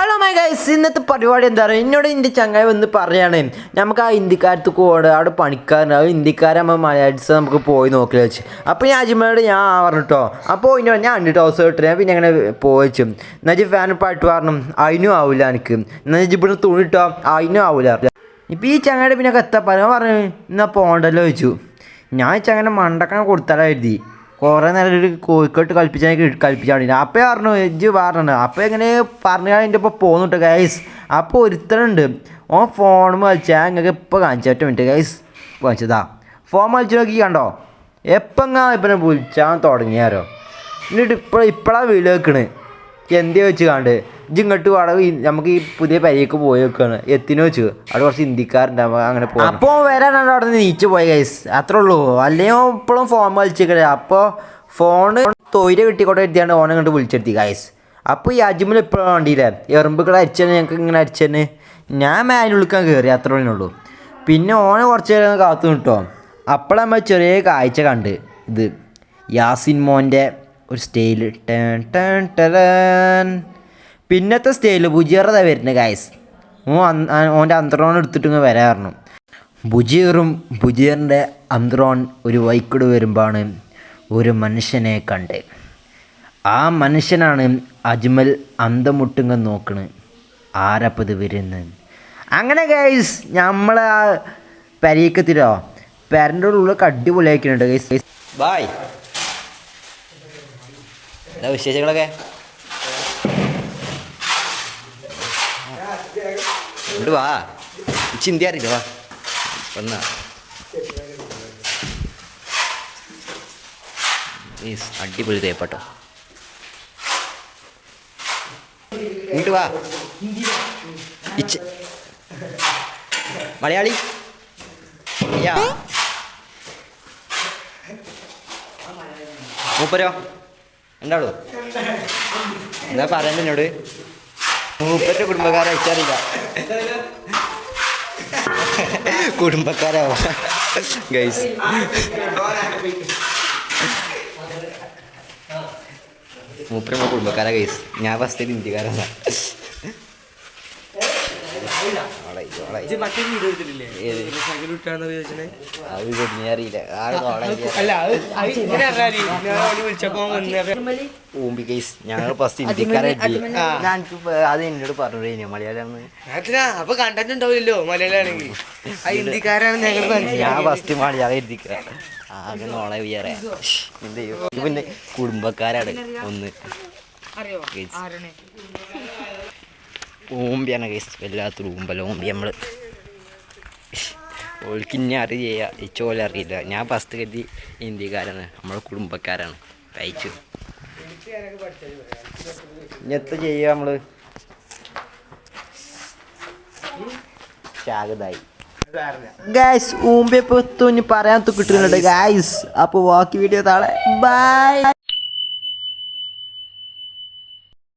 Hello my guys ഇന്നത്തെ പരിപാടി എന്താ പറയുക എന്നോട് എന്റെ ചങ്ങായി വന്ന് പറയാണ് നമുക്ക് ആ ഇന്ത്യക്കാരത്ത് കൂടെ അവിടെ പണിക്കാരൻ ആ ഹിന്ദിക്കാരെ നമ്മൾ മലയാളിസ് നമുക്ക് പോയി നോക്കി വെച്ച്. അപ്പോൾ ഞാൻ അജിമയോട് ഞാൻ പറഞ്ഞിട്ടോ അപ്പോൾ ഇന്നോട് ഞാൻ ഉണ്ട് ടോസ് ഇട്ട്. ഞാൻ പിന്നെ അങ്ങനെ പോയിച്ചു എന്നുവെച്ചാൽ ഫാൻ പാട്ട് പറഞ്ഞു അതിനും ആവില്ല എനിക്ക് എന്നാൽ ഇവിടെ തുണിട്ടോ അതിനും ആവില്ല ഇപ്പോൾ ഈ ചങ്ങയുടെ പിന്നെ എത്താ പറയാൻ പറഞ്ഞു എന്നാൽ പോകണ്ടല്ലോ ചോദിച്ചു. ഞാൻ ചങ്ങനെ മണ്ടക്കാൻ കൊടുത്താലോ കരുതി. കുറേ നേരം ഒരു കോഴിക്കോട്ട് കളിപ്പിച്ചാൽ കളിപ്പിച്ചാൽ അപ്പോൾ പറഞ്ഞു എജ്ജ് പറഞ്ഞു അപ്പോൾ എങ്ങനെ പറഞ്ഞു എന്റെ ഇപ്പോൾ പോന്നിട്ട് ഗൈസ് അപ്പോൾ ഒരുത്തനുണ്ട്. ഓൻ ഫോൺ കളിച്ചാൽ നിങ്ങൾക്ക് ഇപ്പോൾ കാണിച്ചു ഒറ്റ മിനിറ്റ് ഗൈസ് കാണിച്ചതാ ഫോൺ കളിച്ച് നോക്കി കണ്ടോ? എപ്പം ഇപ്പം വിളിച്ചാൽ തുടങ്ങിയാരോ? എന്നിട്ട് ഇപ്പോൾ ഇപ്പോഴാണ് വീട് വെക്കണ്. എന്തേ വെച്ച് കാണ്ട്? ഇങ്ങോട്ട് വാടക നമുക്ക് ഈ പുതിയ പരിയക്ക് പോയി വെക്കാണ്. എത്തിനു വെച്ചു. അവിടെ കുറച്ച് ഹിന്ദിക്കാരുണ്ടാവും അങ്ങനെ പോകും അപ്പോൾ വരാനാണ് അവിടെ നിന്ന് നീച്ച് പോയി ഗൈസ് അത്രേ ഉള്ളൂ. അല്ലെങ്കിൽ ഇപ്പോഴും ഫോൺ വലിച്ചേക്കണേ അപ്പോൾ ഫോണ് തൊയിര കിട്ടിക്കോട്ടെ എത്തിയാണ് ഓനെ കണ്ട് വിളിച്ചെടുത്തി ഗൈസ് അപ്പോൾ ഈ അജ്മൽ ഇപ്പോഴും വണ്ടിയില്ലേ എറുമ്പുകൾ അരിച്ചതന്നെ ഞങ്ങൾക്ക് ഇങ്ങനെ അരിച്ചതന്നെ ഞാൻ മാനുള്ളിക്കാൻ കയറി അത്ര ഉള്ളൂ. പിന്നെ ഓനെ കുറച്ച് നേരം കാത്തു കിട്ടോ അപ്പോഴമ്മ ചെറിയ കാഴ്ച കണ്ട്. ഇത് യാസിൻ മോന്റെ ഒരു സ്റ്റൈൽ ടേൺ ടേൺ ടേൺ പിന്നത്തെ സ്റ്റൈൽ ബുജിയറത വരുന്നത് ഗായസ് ഓ ഓന്റെ അന്ത്രോൺ എടുത്തിട്ട് ഇങ്ങ് വരാറുണ്ട് ബുജിയറും ബുജിയറിന്റെ അന്തറോൺ ഒരു വൈക്കിട് വരുമ്പോഴാണ് ഒരു മനുഷ്യനെ കണ്ട്. ആ മനുഷ്യനാണ് അജ്മൽ അന്തമുട്ടുങ്ങ നോക്കണ്. ആരപ്പത് വരുന്നത് അങ്ങനെ ഗൈസ് നമ്മൾ ആ പരീക്കത്തിലോ പെരന്റെ ഉള്ളിലൊക്കെ അടിപൊളിയാക്കിയിട്ടുണ്ട് ഗൈസ് ബായ് എന്താ വിശേഷങ്ങളൊക്കെ? ഇങ്ങോട്ട് വാ. ചിന്തി അറിയില്ല വാ. വന്ന. അടിപൊളി തേപ്പാട്ടോ. ഇങ്ങോട്ട് വാ. ഇച്ച മലയാളി. യാ. മൂപ്പരോ? എന്താടോ? എന്താ പറയണ്ട എന്നോട്? മൂപ്പറ്റ കുടുംബക്കാരെ അയച്ചറിയില്ല കുടുംബക്കാരോ ഗൈസ് മൂപ്പര നമ്മുടെ കുടുംബക്കാരാ ഗൈസ് ഞാൻ ഫസ്റ്റ് ഹിന്ദിക്കാരാണ് ഏത്? അത് കൊടുങ്ങി അറിയില്ല ആൾ ഊമ്പി ഗൈസ് ഞങ്ങൾ ഫസ്റ്റ് അത് എന്നോട് പറഞ്ഞു മലയാളം. അപ്പൊ കണ്ടന്റ് ഉണ്ടാവില്ലല്ലോ മലയാളാണെങ്കിൽ ആ ഹിന്ദിക്കാരാണ് ഞങ്ങൾ ഞാൻ ഫസ്റ്റ് മലയാളം എഴുതിക്ക ആകെ നോളെ വിയറെ എന്ത് ചെയ്യും? പിന്നെ കുടുംബക്കാരാണ് ഒന്ന്. Guys. ഓമ്പിയാണ് കേസ് വല്ലാത്തൊരു ഊമ്പല ഓമ്പി നമ്മൾ ഓൾക്ക് ഇനി അറിയ ചോല അറിയില്ല. ഞാൻ ഫസ്റ്റ് കരുതി ഹിന്ദിക്കാരാണ് നമ്മളെ കുടുംബക്കാരാണ്. കഴിച്ചു എത്ര ചെയ്യുക നമ്മൾ? ശാഗതായി ഗൈസ് ഊമ്പിയപ്പോ പറയാൻ കിട്ടുന്നുണ്ട്. ഗൈസ് അപ്പൊ ബാക്കി വീഡിയോ താളെ. ബൈ